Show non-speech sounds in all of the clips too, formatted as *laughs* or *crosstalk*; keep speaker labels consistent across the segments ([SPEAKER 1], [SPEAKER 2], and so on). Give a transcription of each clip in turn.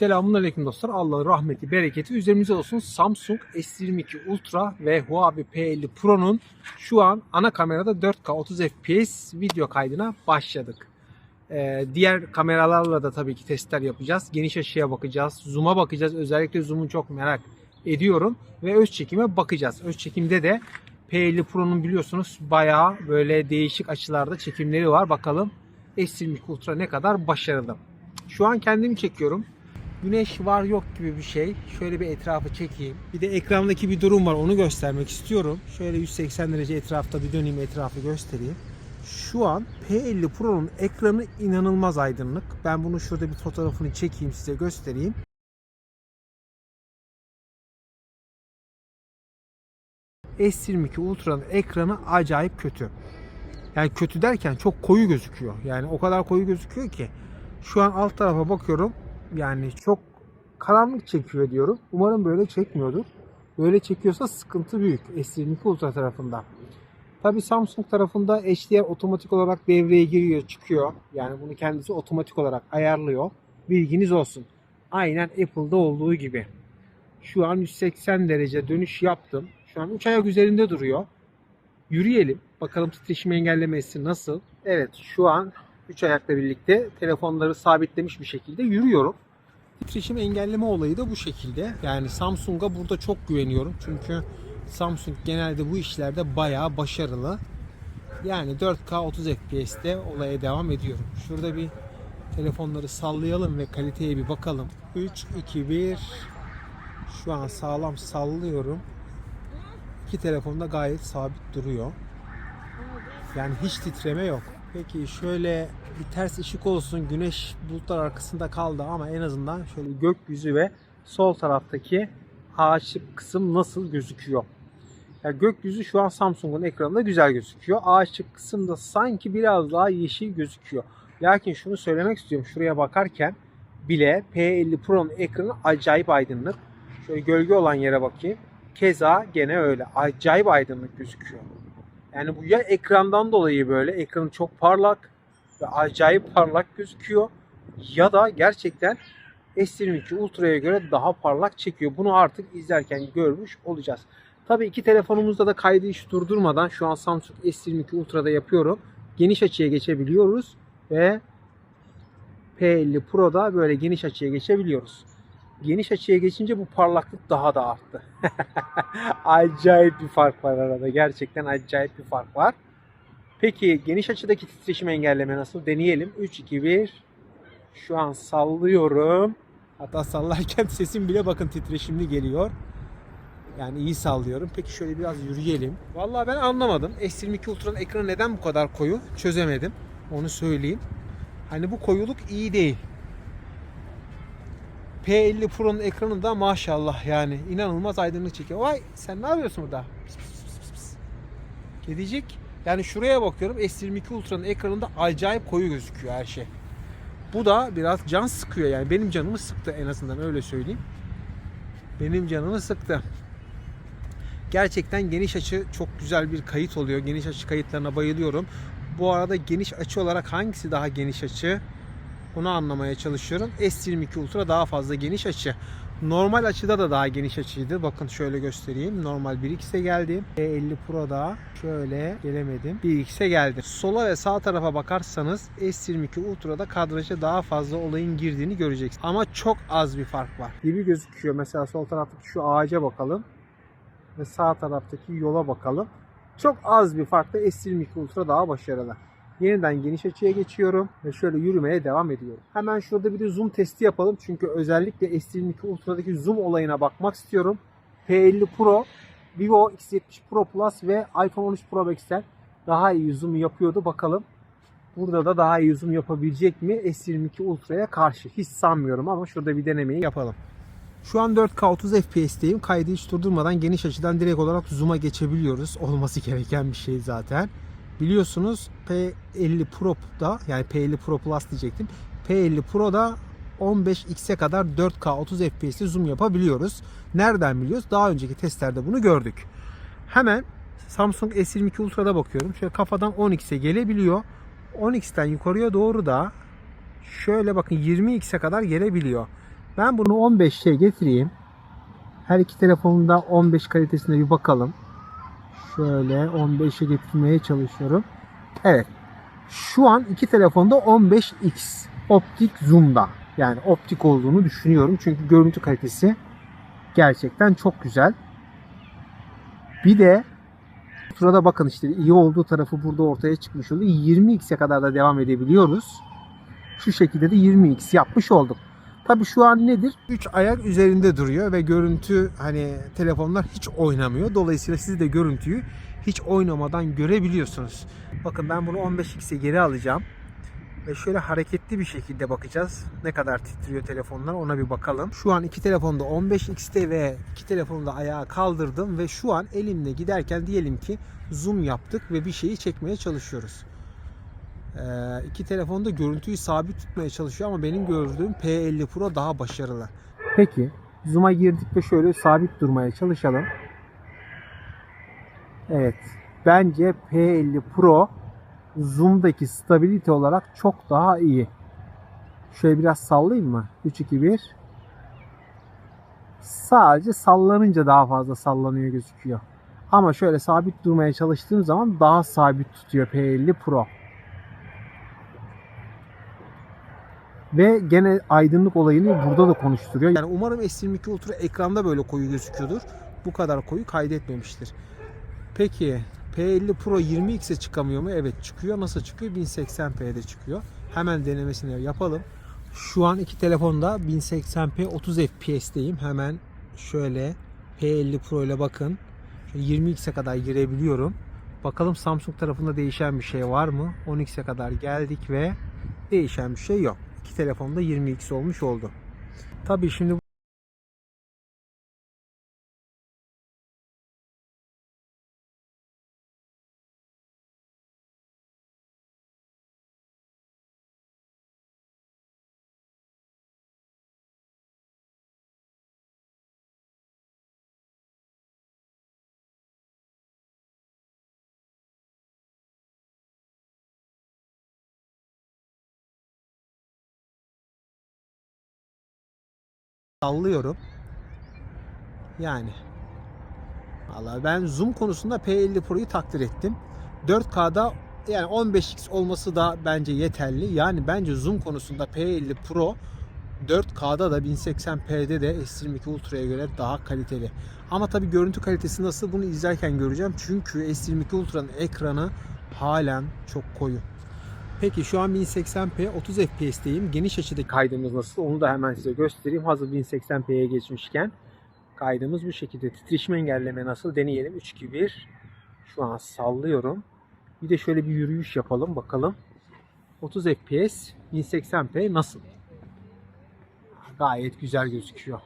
[SPEAKER 1] Selamun Aleyküm dostlar. Allah'ın rahmeti, bereketi üzerimize olsun. Samsung S22 Ultra ve Huawei P50 Pro'nun şu an ana kamerada 4K 30 FPS video kaydına başladık. Ee, diğer kameralarla da tabii ki testler yapacağız. Geniş açıya bakacağız. Zoom'a bakacağız. Özellikle zoom'u çok merak ediyorum. Ve öz çekime bakacağız. Öz çekimde de P50 Pro'nun biliyorsunuz bayağı böyle değişik açılarda çekimleri var. Bakalım S22 Ultra ne kadar başarılı. Şu an kendimi çekiyorum. Güneş var yok gibi bir şey. Şöyle bir etrafı çekeyim. Bir de ekrandaki bir durum var onu göstermek istiyorum. Şöyle 180 derece etrafta bir döneyim etrafı göstereyim. Şu an P50 Pro'nun ekranı inanılmaz aydınlık. Ben bunu şurada bir fotoğrafını çekeyim size göstereyim. S22 Ultra'nın ekranı acayip kötü. Yani kötü derken çok koyu gözüküyor. Yani o kadar koyu gözüküyor ki. Şu an alt tarafa bakıyorum. Yani çok karanlık çekiyor diyorum. Umarım böyle çekmiyordur. Böyle çekiyorsa sıkıntı büyük S22 Ultra tarafında. Tabi Samsung tarafında HDR otomatik olarak devreye giriyor, çıkıyor. Yani bunu kendisi otomatik olarak ayarlıyor. Bilginiz olsun. Aynen Apple'da olduğu gibi. Şu an 180 derece dönüş yaptım. Şu an 3 ayak üzerinde duruyor. Yürüyelim. Bakalım titreşim engellemesi nasıl? Evet şu an 3 ayakla birlikte telefonları sabitlemiş bir şekilde yürüyorum. Titreşim engelleme olayı da bu şekilde. Yani Samsung'a burada çok güveniyorum. Çünkü Samsung genelde bu işlerde bayağı başarılı. Yani 4K 30 FPS'te olaya devam ediyorum. Şurada bir telefonları sallayalım ve kaliteye bir bakalım. 3, 2, 1 şu an sağlam sallıyorum. İki telefon da gayet sabit duruyor. Yani hiç titreme yok. Peki şöyle bir ters ışık olsun. Güneş bulutlar arkasında kaldı ama en azından şöyle gökyüzü ve sol taraftaki ağaçlık kısım nasıl gözüküyor? Ya gökyüzü şu an Samsung'un ekranında güzel gözüküyor. Ağaçlık kısımda sanki biraz daha yeşil gözüküyor. Lakin şunu söylemek istiyorum. Şuraya bakarken bile P50 Pro'nun ekranı acayip aydınlık. Şöyle gölge olan yere bakayım. Keza gene öyle. Acayip aydınlık gözüküyor. Yani bu ya ekrandan dolayı böyle ekranı çok parlak ve acayip parlak gözüküyor ya da gerçekten S22 Ultra'ya göre daha parlak çekiyor. Bunu artık izlerken görmüş olacağız. Tabii iki telefonumuzda da kaydı hiç durdurmadan şu an Samsung S22 Ultra'da yapıyorum. Geniş açıya geçebiliyoruz ve P50 Pro'da böyle geniş açıya geçebiliyoruz. Geniş açıya geçince bu parlaklık daha da arttı. *laughs* acayip bir fark var arada. Gerçekten acayip bir fark var. Peki geniş açıdaki titreşim engelleme nasıl? Deneyelim. 3, 2, 1. Şu an sallıyorum. Hatta sallarken *laughs* sesim bile bakın titreşimli geliyor. Yani iyi sallıyorum. Peki şöyle biraz yürüyelim. Vallahi ben anlamadım. S22 Ultra'nın ekranı neden bu kadar koyu? Çözemedim. Onu söyleyeyim. Hani bu koyuluk iyi değil. P50 Pro'nun ekranı da maşallah yani inanılmaz aydınlık çekiyor. Vay sen ne yapıyorsun burada? Pıs. Kedicik. Yani şuraya bakıyorum S22 Ultra'nın ekranında acayip koyu gözüküyor her şey. Bu da biraz can sıkıyor yani benim canımı sıktı en azından öyle söyleyeyim. Benim canımı sıktı. Gerçekten geniş açı çok güzel bir kayıt oluyor. Geniş açı kayıtlarına bayılıyorum. Bu arada geniş açı olarak hangisi daha geniş açı? Onu anlamaya çalışıyorum. S22 Ultra daha fazla geniş açı. Normal açıda da daha geniş açıydı. Bakın şöyle göstereyim. Normal 1x'e geldim. E50 Pro'da şöyle gelemedim. 1x'e geldim. Sola ve sağ tarafa bakarsanız S22 Ultra'da kadraja daha fazla olayın girdiğini göreceksiniz. Ama çok az bir fark var. Gibi gözüküyor. Mesela sol taraftaki şu ağaca bakalım. Ve sağ taraftaki yola bakalım. Çok az bir farkla S22 Ultra daha başarılı. Yeniden geniş açıya geçiyorum ve şöyle yürümeye devam ediyorum. Hemen şurada bir de zoom testi yapalım. Çünkü özellikle S22 Ultra'daki zoom olayına bakmak istiyorum. P50 Pro, Vivo X70 Pro Plus ve iPhone 13 Pro Max'ten daha iyi zoom yapıyordu. Bakalım burada da daha iyi zoom yapabilecek mi S22 Ultra'ya karşı? Hiç sanmıyorum ama şurada bir denemeyi yapalım. Şu an 4K 30 FPS'teyim. Kaydı hiç durdurmadan geniş açıdan direkt olarak zoom'a geçebiliyoruz. Olması gereken bir şey zaten. Biliyorsunuz P50 Pro'da yani P50 Pro Plus diyecektim. P50 Pro'da 15x'e kadar 4K 30 FPS'te zoom yapabiliyoruz. Nereden biliyoruz? Daha önceki testlerde bunu gördük. Hemen Samsung S22 Ultra'da bakıyorum. Şöyle kafadan 10x'e gelebiliyor. 10x'ten yukarıya doğru da şöyle bakın 20x'e kadar gelebiliyor. Ben bunu 15'e getireyim. Her iki telefonunda 15 kalitesine bir bakalım. Şöyle 15'e getirmeye çalışıyorum. Evet. Şu an iki telefonda 15x optik zoom'da. Yani optik olduğunu düşünüyorum. Çünkü görüntü kalitesi gerçekten çok güzel. Bir de sırada bakın işte iyi olduğu tarafı burada ortaya çıkmış oluyor. 20x'e kadar da devam edebiliyoruz. Şu şekilde de 20x yapmış olduk. Tabi şu an nedir? 3 ayak üzerinde duruyor ve görüntü hani telefonlar hiç oynamıyor. Dolayısıyla siz de görüntüyü hiç oynamadan görebiliyorsunuz. Bakın ben bunu 15x'e geri alacağım. Ve şöyle hareketli bir şekilde bakacağız. Ne kadar titriyor telefonlar ona bir bakalım. Şu an iki telefonda 15x'te ve iki telefonu da ayağa kaldırdım ve şu an elimle giderken diyelim ki zoom yaptık ve bir şeyi çekmeye çalışıyoruz. Ee, iki telefonda görüntüyü sabit tutmaya çalışıyor ama benim gördüğüm P50 Pro daha başarılı. Peki zoom'a girdik ve şöyle sabit durmaya çalışalım. Evet. Bence P50 Pro zoom'daki stabilite olarak çok daha iyi. Şöyle biraz sallayayım mı? 3 2 1. Sadece sallanınca daha fazla sallanıyor gözüküyor. Ama şöyle sabit durmaya çalıştığım zaman daha sabit tutuyor P50 Pro. Ve gene aydınlık olayını burada da konuşturuyor. Yani umarım S22 Ultra ekranda böyle koyu gözüküyordur. Bu kadar koyu kaydetmemiştir. Peki P50 Pro 20x'e çıkamıyor mu? Evet çıkıyor. Nasıl çıkıyor? 1080p'de çıkıyor. Hemen denemesini yapalım. Şu an iki telefonda 1080p 30 fps'teyim. Hemen şöyle P50 Pro ile bakın. Şöyle 20x'e kadar girebiliyorum. Bakalım Samsung tarafında değişen bir şey var mı? 10x'e kadar geldik ve değişen bir şey yok. İki telefonda 20x olmuş oldu. Tabii şimdi sallıyorum. Yani Vallahi ben zoom konusunda P50 Pro'yu takdir ettim. 4K'da yani 15x olması da bence yeterli. Yani bence zoom konusunda P50 Pro 4K'da da 1080p'de de S22 Ultra'ya göre daha kaliteli. Ama tabi görüntü kalitesi nasıl bunu izlerken göreceğim. Çünkü S22 Ultra'nın ekranı halen çok koyu. Peki şu an 1080p 30 fps'teyim. Geniş açıdaki kaydımız nasıl? Onu da hemen size göstereyim. Hazır 1080p'ye geçmişken. Kaydımız bu şekilde. Titreşim engelleme nasıl? Deneyelim. 3 2 1. Şu an sallıyorum. Bir de şöyle bir yürüyüş yapalım bakalım. 30 fps 1080p nasıl? Gayet güzel gözüküyor.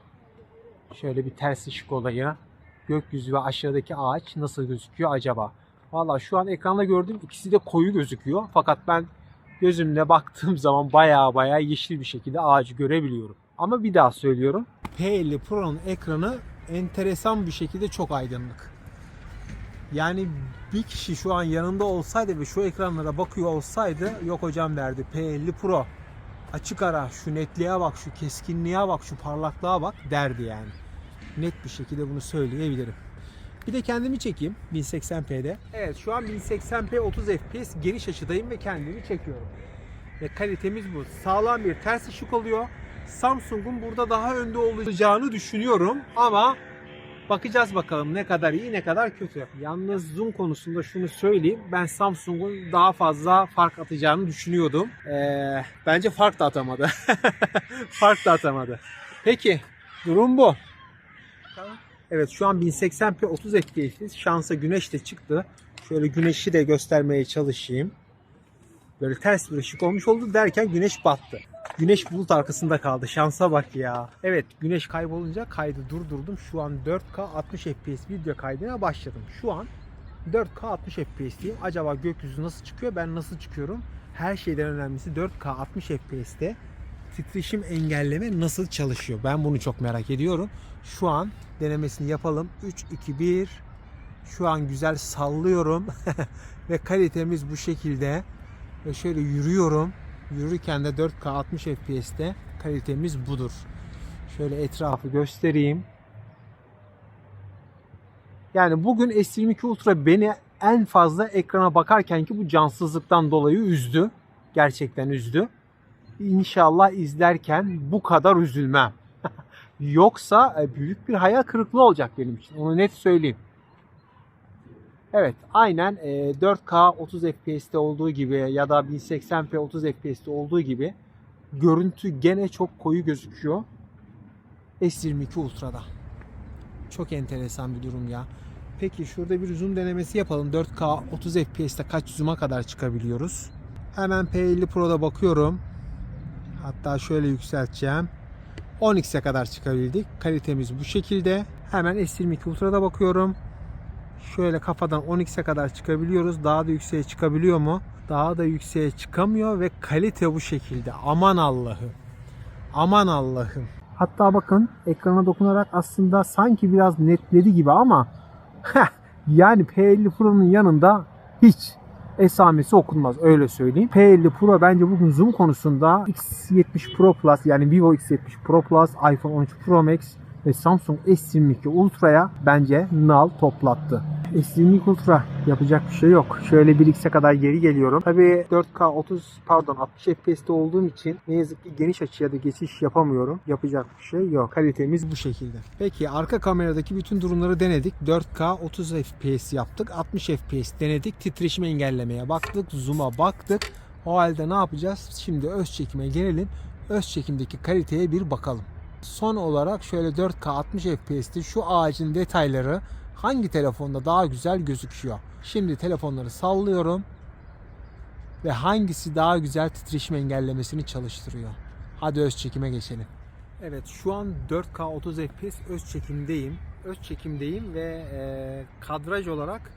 [SPEAKER 1] Şöyle bir ters ışık olayı. Gökyüzü ve aşağıdaki ağaç nasıl gözüküyor acaba? Valla şu an ekranda gördüğüm ikisi de koyu gözüküyor. Fakat ben gözümle baktığım zaman baya baya yeşil bir şekilde ağacı görebiliyorum. Ama bir daha söylüyorum. P50 Pro'nun ekranı enteresan bir şekilde çok aydınlık. Yani bir kişi şu an yanında olsaydı ve şu ekranlara bakıyor olsaydı yok hocam derdi P50 Pro açık ara şu netliğe bak şu keskinliğe bak şu parlaklığa bak derdi yani. Net bir şekilde bunu söyleyebilirim. Bir de kendimi çekeyim 1080p'de. Evet şu an 1080p 30 fps geniş açıdayım ve kendimi çekiyorum. Ve kalitemiz bu. Sağlam bir ters ışık oluyor. Samsung'un burada daha önde olacağını düşünüyorum ama bakacağız bakalım ne kadar iyi ne kadar kötü. Yalnız zoom konusunda şunu söyleyeyim. Ben Samsung'un daha fazla fark atacağını düşünüyordum. Ee, bence fark da atamadı. *laughs* fark da atamadı. Peki durum bu. Evet şu an 1080p 30 FPS'iz. Şansa güneş de çıktı. Şöyle güneşi de göstermeye çalışayım. Böyle ters bir ışık olmuş oldu derken güneş battı. Güneş bulut arkasında kaldı. Şansa bak ya. Evet güneş kaybolunca kaydı durdurdum. Şu an 4K 60 FPS video kaydına başladım. Şu an 4K 60 FPS'teyim. Acaba gökyüzü nasıl çıkıyor? Ben nasıl çıkıyorum? Her şeyden önemlisi 4K 60 FPS'te titreşim engelleme nasıl çalışıyor? Ben bunu çok merak ediyorum. Şu an denemesini yapalım. 3 2 1 Şu an güzel sallıyorum *laughs* ve kalitemiz bu şekilde. Ve şöyle yürüyorum. Yürürken de 4K 60 FPS'te kalitemiz budur. Şöyle etrafı göstereyim. Yani bugün S22 Ultra beni en fazla ekrana bakarken ki bu cansızlıktan dolayı üzdü. Gerçekten üzdü. İnşallah izlerken bu kadar üzülmem. Yoksa e, büyük bir hayal kırıklığı olacak benim için. Onu net söyleyeyim. Evet aynen e, 4K 30 FPS'te olduğu gibi ya da 1080p 30 FPS'te olduğu gibi görüntü gene çok koyu gözüküyor. S22 Ultra'da. Çok enteresan bir durum ya. Peki şurada bir zoom denemesi yapalım. 4K 30 FPS'te kaç zoom'a kadar çıkabiliyoruz? Hemen P50 Pro'da bakıyorum. Hatta şöyle yükselteceğim. 10x'e kadar çıkabildik. Kalitemiz bu şekilde. Hemen S22 Ultra'da bakıyorum. Şöyle kafadan 10x'e kadar çıkabiliyoruz. Daha da yükseğe çıkabiliyor mu? Daha da yükseğe çıkamıyor ve kalite bu şekilde. Aman Allah'ım. Aman Allah'ım. Hatta bakın ekrana dokunarak aslında sanki biraz netledi gibi ama *laughs* yani P50 Pro'nun yanında hiç esamesi okunmaz öyle söyleyeyim. P50 Pro bence bugün zoom konusunda X70 Pro Plus yani Vivo X70 Pro Plus, iPhone 13 Pro Max ve Samsung S22 Ultra'ya bence nal toplattı. S22 Ultra yapacak bir şey yok. Şöyle 1x'e kadar geri geliyorum. Tabii 4K 30 pardon 60 FPS'te olduğum için ne yazık ki geniş açıya da geçiş yapamıyorum. Yapacak bir şey yok. Kalitemiz bu şekilde. Peki arka kameradaki bütün durumları denedik. 4K 30 FPS yaptık. 60 FPS denedik. Titreşimi engellemeye baktık. Zoom'a baktık. O halde ne yapacağız? Şimdi öz çekime gelelim. Öz çekimdeki kaliteye bir bakalım. Son olarak şöyle 4K 60 FPS'te şu ağacın detayları hangi telefonda daha güzel gözüküyor? Şimdi telefonları sallıyorum ve hangisi daha güzel titreşim engellemesini çalıştırıyor? Hadi öz çekime geçelim. Evet şu an 4K 30 FPS öz çekimdeyim. Öz çekimdeyim ve e, kadraj olarak